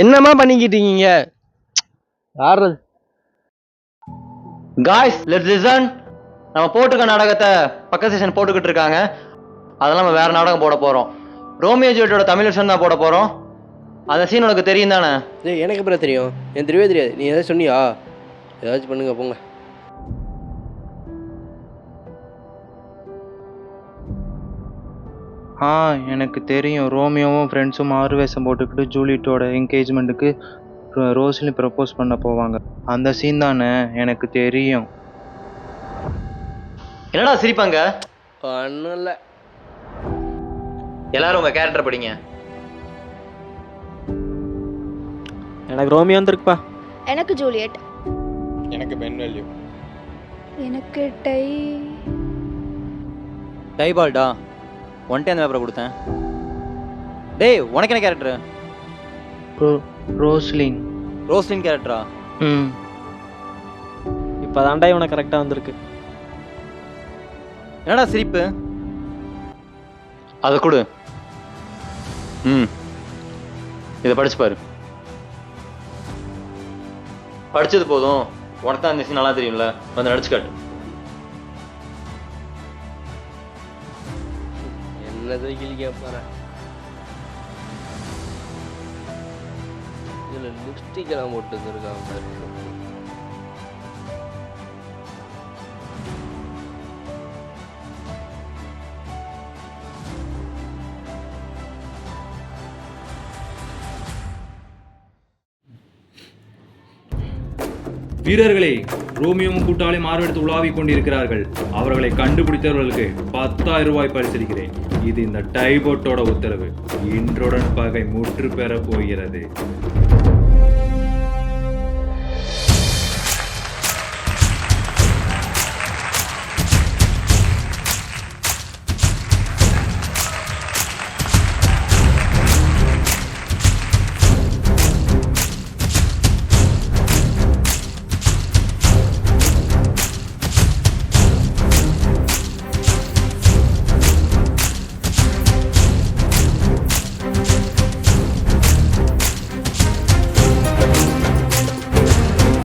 என்னம்மா பண்ணிக்கிட்டு இருக்கீங்க? காய்ஸ் லெட் லிசன் நம்ம போட்டுக்க நாடகத்தை பக்க செஷன் போட்டுக்கிட்டு இருக்காங்க. அதெல்லாம் நம்ம வேற நாடகம் போட போகிறோம் ரோமியோ ஜூலியட்டோட தமிழ் வருஷம் தான் போட போகிறோம் அந்த சீன் உனக்கு தெரியும் தானே? எனக்கு அப்புறம் தெரியும்? எனக்கு தெரியவே தெரியாது. நீ ஏதாவது சொன்னியா? ஏதாச்சும் பண்ணுங்க போங்க. ஆ எனக்கு தெரியும். ரோமியோவும் ஃப்ரெண்ட்ஸும் மாறு வேஷம் போட்டுக்கிட்டு ஜூலியட்டோட என்கேஜ்மெண்ட்டுக்கு ரோஸ்லி ப்ரப்போஸ் பண்ண போவாங்க. அந்த சீன் தானே எனக்கு தெரியும். என்னடா சிரிப்பாங்க? ஒன்றும் இல்லை எல்லாரும் உங்க கேரக்டர் படிங்க. எனக்கு ரோமியோ வந்திருக்குப்பா. எனக்கு ஜூலியட். எனக்கு பென் வேல்யூ எனக்கு டை. டைபால்டா ஒன்டே அந்த பேப்பரை கொடுத்தேன். டேய் உனக்கு என்ன கேரக்டர் ரோஸ்லின் ரோஸ்லின் கேரக்டரா ம். இப்போ தாண்டா இவனை கரெக்டாக வந்திருக்கு. என்னடா சிரிப்பு? அதை கொடு. ம். இதை படிச்சு பாரு. படிச்சது போதும். உனக்கு தான் scene நல்லா தெரியும்ல. வந்து நடிச்சு காட்டு. என்னது கிளிக்க போகிறேன் இதில் லிப்ஸ்டிக் எல்லாம் போட்டு வந்திருக்காங்க வீரர்களே ரோமியோவும் கூட்டாளி மார்வெடுத்து உலாவிக் கொண்டிருக்கிறார்கள். அவர்களை கண்டுபிடித்தவர்களுக்கு பத்தாயிரம் ரூபாய் பரிசளிக்கிறேன். இது இந்த டைபோட்டோட உத்தரவு. இன்றுடன் பகை முற்று பெற போகிறது.